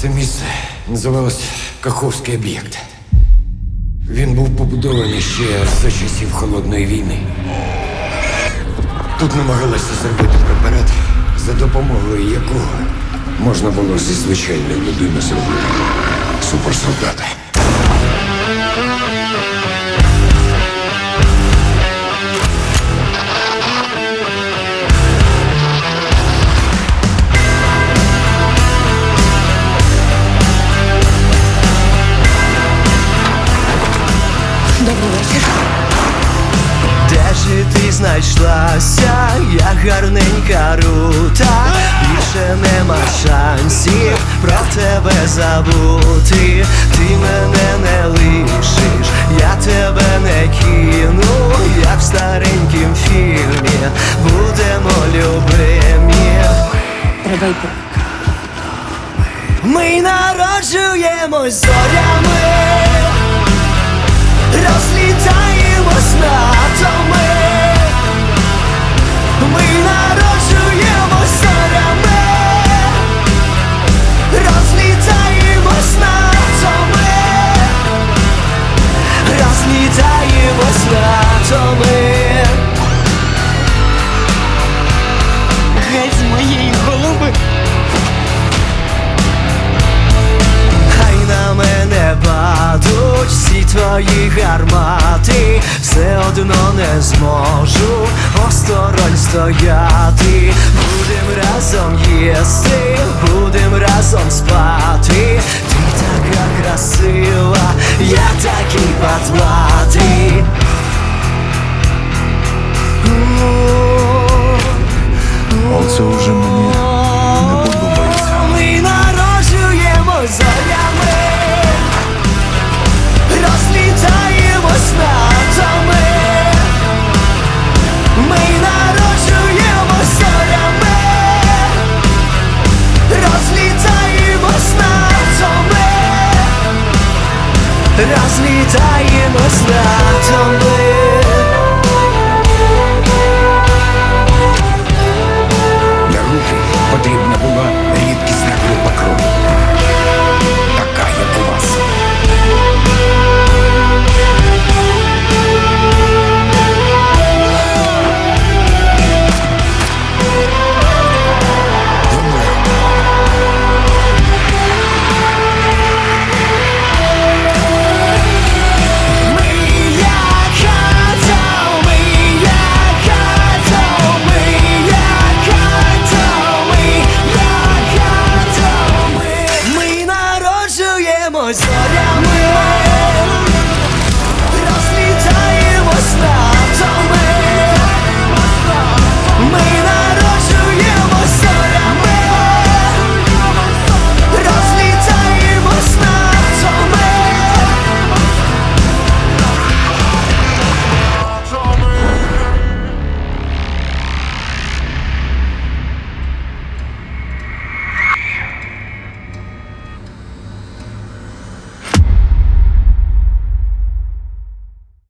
Це місце називалось Каховський об'єкт. Він був побудований ще за часів холодної війни. Тут намагалися зробити препарат, за допомогою якого можна було зі звичайної людини зробити суперсолдата. Знайшлася, я гарненька рута, більше нема шансів про тебе забути. Ти мене не лишиш, я тебе не кину, як в старенькім фільмі, будемо любимі. Треба йти. Ми народжуємось зорями, розлітаємось Розлітаємось на. Геть з моєї голуби. Хай на мене падуть всі твої гармати, все одно не зможу осторонь стояти. Будем разом їсти, будем разом спати. Ти така Teraz litajem oslatom 这样未来。